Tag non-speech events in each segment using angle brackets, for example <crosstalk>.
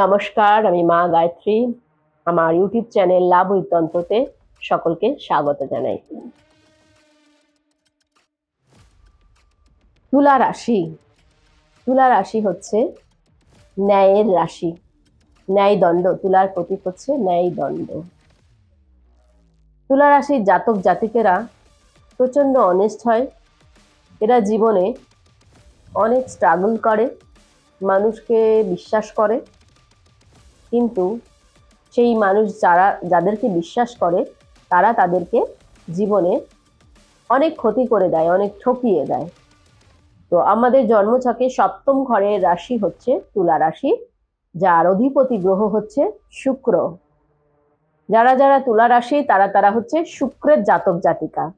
নমস্কার, আমি মা গায়ত্রী। আমার ইউটিউব চ্যানেল লাভ তন্ত্রতে সকলকে স্বাগত জানাই। তুলা রাশি। তুলা রাশি হচ্ছে ন্যায়ের রাশি। ন্যায় দণ্ড তুলার প্রতীক হচ্ছে ন্যায় দণ্ড তুলা রাশির জাতক জাতিকেরা প্রচণ্ড অনেস্ট হয়। এরা জীবনে অনেক স্ট্রাগল করে, মানুষকে বিশ্বাস করে। কিন্তু সেই মানুষ যারা, যাদেরকে বিশ্বাস করে, তারা তাদেরকে জীবনে অনেক ক্ষতি করে দেয়, অনেক ঠকিয়ে দেয়। তো আমাদের জন্মছকে সপ্তম ঘরের রাশি হচ্ছে তুলা রাশি, যার অধিপতি গ্রহ হচ্ছে শুক্র। যারা যারা তুলা রাশি, তারা তারা হচ্ছে শুক্রের জাতক জাতিকা।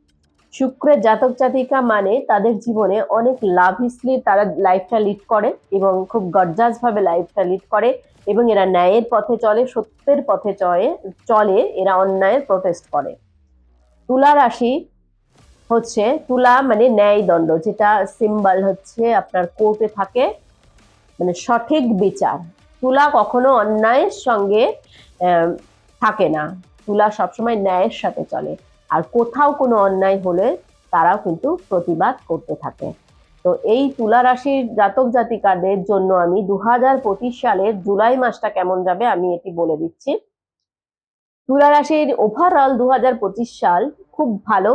শুক্রের জাতক জাতিকা মানে তাদের জীবনে অনেক লাভিসলি তারা লাইফটা লিড করে এবং খুব গর্জাস ভাবে লাইফটা লিড করে এবং এরা ন্যায়ের পথে চলে, সত্যের পথে চলে চলে, এরা অন্যায়ের প্রোটেস্ট করে। তুলা রাশি হচ্ছে, তুলা মানে ন্যায় দণ্ড, যেটা সিম্বল হচ্ছে আপনার কোর্টে থাকে মানে সঠিক বিচার। তুলা কখনো অন্যায়ের সঙ্গে থাকে না। তুলা সবসময় ন্যায়ের সাথে চলে। আর কোথাও কোনো অন্যায় হলে তারাও কিন্তু প্রতিবাদ করতে থাকে। তো এই তুলা রাশির জাতক জাতিকাদের জন্য আমি দু হাজার পঁচিশ সালের জুলাই মাসটা কেমন যাবে আমি এটি বলে দিচ্ছি। তুলা রাশির ওভারঅল দু হাজার পঁচিশ সাল খুব ভালো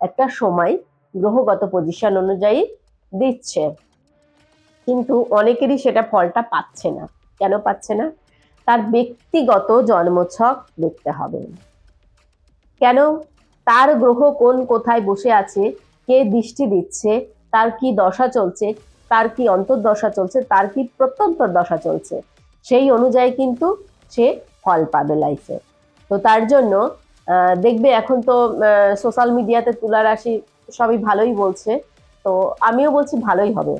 একটা সময় গ্রহগত পজিশন অনুযায়ী দিচ্ছে। কিন্তু অনেকেরই সেটা ফলটা পাচ্ছে না। কেন পাচ্ছে না? তার ব্যক্তিগত জন্মছক দেখতে হবে। কেন? তার গ্রহ কোন কোথায় বসে আছে, কে দৃষ্টি দিচ্ছে, তার কি দশা চলছে, তার কি অন্তর্দশা চলছে, তার কি প্রত্যন্তর দশা চলছে, সেই অনুযায়ী কিন্তু সে ফল পাবে লাইফে তো তার জন্য দেখবে এখন তো সোশ্যাল মিডিয়াতে তুলা রাশি সবই ভালোই বলছে, তো আমিও বলছি ভালোই হবে।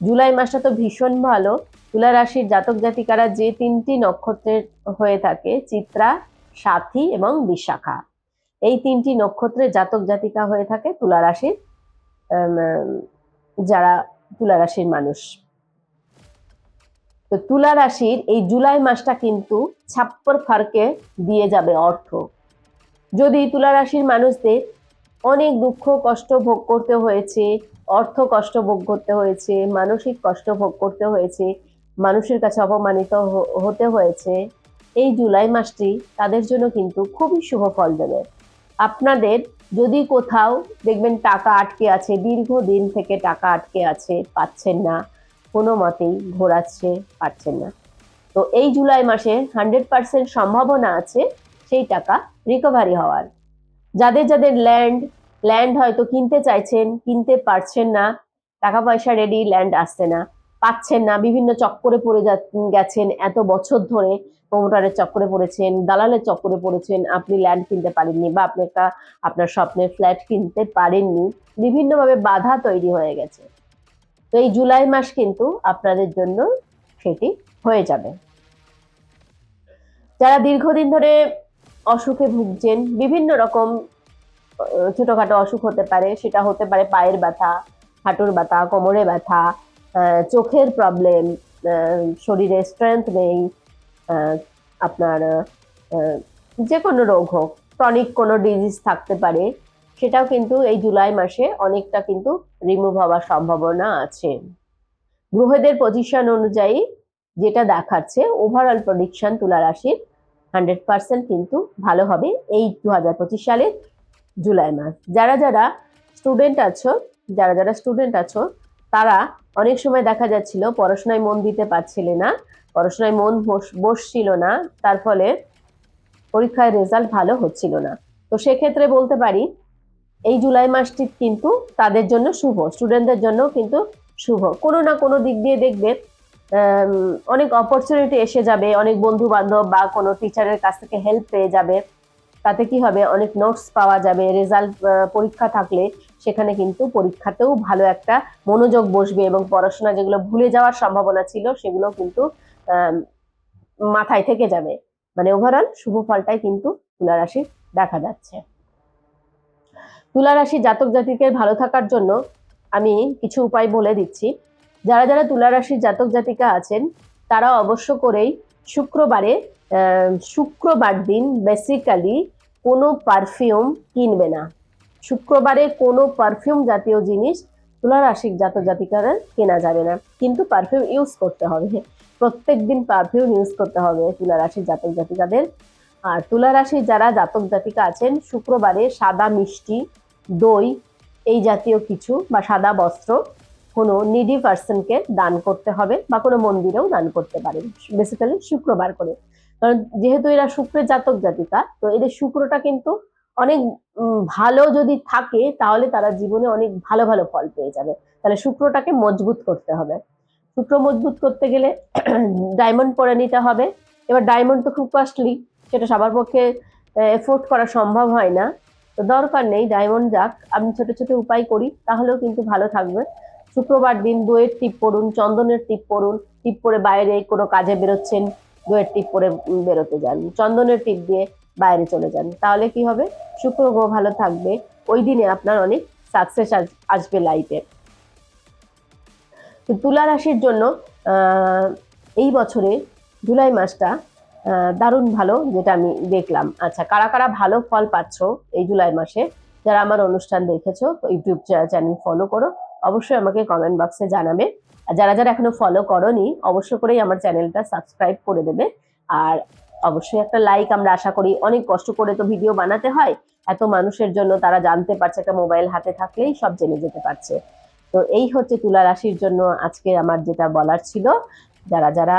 জুলাই মাসটা তো ভীষণ ভালো। তুলা রাশির জাতক জাতিকারা যে তিনটি নক্ষত্রের হয়ে থাকে, চিত্রা, সাথী এবং বিশাখা। এই তিনটি নক্ষত্রের জাতক জাতিকা হয়ে থাকে তুলা রাশির যারা তুলা রাশির মানুষ। তো তুলা রাশির এই জুলাই মাসটা কিন্তু ছাপ্পর ফারকে দিয়ে যাবে অর্থ। যদি তুলা রাশির মানুষদের অনেক দুঃখ কষ্ট ভোগ করতে হয়েছে, অর্থ কষ্ট ভোগ করতে হয়েছে, মানসিক কষ্ট ভোগ করতে হয়েছে, মানুষের কাছে অপমানিত হতে হয়েছে, এই জুলাই মাসটি তাদের জন্য কিন্তু খুবই শুভ ফল দেবে। আপনাদের যদি কোথাও দেখবেন টাকা আটকে আছে, দীর্ঘদিন থেকে টাকা আটকে আছে, পাচ্ছেন না, কোনো মতেই ঘোরাচ্ছে পাচ্ছেন না। তো এই জুলাই মাসে হান্ড্রেড পার্সেন্ট সম্ভাবনা আছে সেই টাকা রিকভারি হওয়ার। যাদের যাদের ল্যান্ড ল্যান্ড হয়তো কিনতে চাইছেন, কিনতে পারছেন না, টাকা পয়সা রেডি ল্যান্ড আসছে না। পাচ্ছেন না, বিভিন্ন চক্করে পড়ে যা- গেছেন এত বছর ধরে প্রমোটারের চক্করে পড়েছেন, দালালের চক্করে পড়েছেন, আপনি ল্যান্ড কিনতে পারেননি বা আপনি একটা, আপনার স্বপ্নের ফ্ল্যাট কিনতে পারেননি, বিভিন্নভাবে বাধা তৈরি হয়ে গেছে। তো এই জুলাই মাস কিন্তু আপনাদের জন্য সেটি হয়ে যাবে। যারা দীর্ঘদিন ধরে অসুখে ভুগছেন, বিভিন্ন রকম ছোটখাটো অসুখ হতে পারে, সেটা হতে পারে পায়ের ব্যথা, হাঁটুর ব্যথা, কোমরে ব্যথা চোখের প্রবলেম শরীরে স্ট্রেংথ নেই আপনার যে কোনো রোগ হোক ক্রনিক কোনো ডিজিজ থাকতে পারে, সেটাও কিন্তু এই জুলাই মাসে অনেকটা কিন্তু রিমুভ হওয়ার সম্ভাবনা আছে। গ্রহদের পজিশন অনুযায়ী যেটা দেখাচ্ছে ওভারঅল প্রডিকশন তুলা রাশির হান্ড্রেড পার্সেন্ট কিন্তু ভালো হবে এই দু হাজার পঁচিশ সালের জুলাই মাস। যারা যারা স্টুডেন্ট আছো, যারা যারা স্টুডেন্ট আছো তারা অনেক সময় দেখা যাচ্ছিল, পড়াশোনায় মন দিতে পারছিলে না, পড়াশোনায় মন বস- বসছিল না, তার ফলে পরীক্ষায় রেজাল্ট ভালো হচ্ছিল না। তো সেক্ষেত্রে বলতে পারি, এই জুলাই মাসটি কিন্তু তাদের জন্য শুভ স্টুডেন্টদের জন্য কিন্তু শুভ। কোনো না কোনো দিক দিয়ে দেখবে অনেক অপরচুনিটি এসে যাবে, অনেক বন্ধু বান্ধব বা কোনো টিচারের কাছ থেকে হেল্প পেয়ে যাবে। তাতে কি হবে? অনেক নোটস পাওয়া যাবে রেজাল্ট পরীক্ষা থাকলে সেখানে কিন্তু পরীক্ষাতেও ভালো একটা মনোযোগ বসবে এবং পড়াশোনা যেগুলো ভুলে যাওয়ার সম্ভাবনা ছিল সেগুলো কিন্তু মাথায় থেকে যাবে। মানে ওভারঅল শুভ ফলটাই কিন্তু তুলা রাশির দেখা যাচ্ছে। তুলা রাশি জাতক জাতিকে ভালো থাকার জন্য আমি কিছু উপায় বলে দিচ্ছি। যারা যারা তুলা রাশির জাতক জাতিকা আছেন, তারা অবশ্য করেই শুক্রবারে শুক্রবার দিন বেসিক্যালি কোনো পারফিউম কিনবে না। শুক্রবারে কোনো পারফিউম জাতীয় জিনিস তুলা রাশির জাতক জাতিকারা কেনা যাবে না। কিন্তু পারফিউম ইউজ করতে হবে। প্রত্যেক দিন পারফিউম ইউজ করতে হবে তুলা রাশির জাতক জাতিকাদের। আর তুলা রাশির যারা জাতক জাতিকা আছেন, শুক্রবারে সাদা মিষ্টি, দই এই জাতীয় কিছু বা সাদা বস্ত্র কোনো নিডি পার্সনকে দান করতে হবে বা কোনো মন্দিরেও দান করতে পারেন। বেসিক্যালি শুক্রবার করে। কারণ যেহেতু এরা শুক্রের জাতক জাতিকা, তো এদের শুক্রটা কিন্তু অনেক ভালো যদি থাকে, তাহলে তারা জীবনে অনেক ভালো ভালো ফল পেয়ে যাবে। তাহলে শুক্রটাকে মজবুত করতে হবে। শুক্র মজবুত করতে গেলে <clears throat> ডায়মন্ড পরে নিতে হবে। এবার ডায়মন্ড তো খুব কস্টলি সেটা সবার পক্ষে এফোর্ড করা সম্ভব হয় না। তো দরকার নেই ডায়মন্ড যাক, আমি ছোট ছোট উপায় করি, তাহলেও কিন্তু ভালো থাকবে। শুক্রবার দিন দইয়ের টিপ পড়ুন, চন্দনের টিপ পড়ুন, টিপ পরে বাইরে কোনো কাজে বেরোচ্ছেন দইয়ের টিপ পরে বেরোতে যান, চন্দনের টিপ দিয়ে বাইরে চলে যান। তাহলে কি হবে? শুক্র গ্রহ ভালো থাকবে। ওই দিনে আপনার অনেক সাকসেস আসবে লাইফে তুলা রাশির জন্য এই বছরে জুলাই মাসটা দারুণ ভালো যেটা আমি দেখলাম। আচ্ছা কারা কারা ভালো ফল পাচ্ছ এই জুলাই মাসে? যারা আমার অনুষ্ঠান দেখেছ ইউটিউব চ্যানেল ফলো করো। অবশ্যই আমাকে কমেন্ট বক্সে জানাবে। আর যারা যারা এখনও ফলো করনি অবশ্য করেই আমার চ্যানেলটা সাবস্ক্রাইব করে দেবে। আর অবশ্যই একটা লাইক আমরা আশা করি অনেক কষ্ট করে তো ভিডিও বানাতে হয়। এত মানুষের জন্য তারা জানতে পারছে একটা মোবাইল হাতে থাকলেই সব জেনে যেতে পারছে। তো এই হচ্ছে তুলা রাশির জন্য আজকে আমার যেটা বলার ছিল। যারা যারা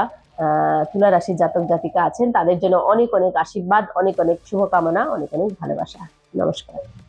তুলা রাশির জাতক জাতিকা আছেন, তাদের জন্য অনেক অনেক আশীর্বাদ, অনেক অনেক শুভকামনা, অনেক অনেক ভালোবাসা। নমস্কার।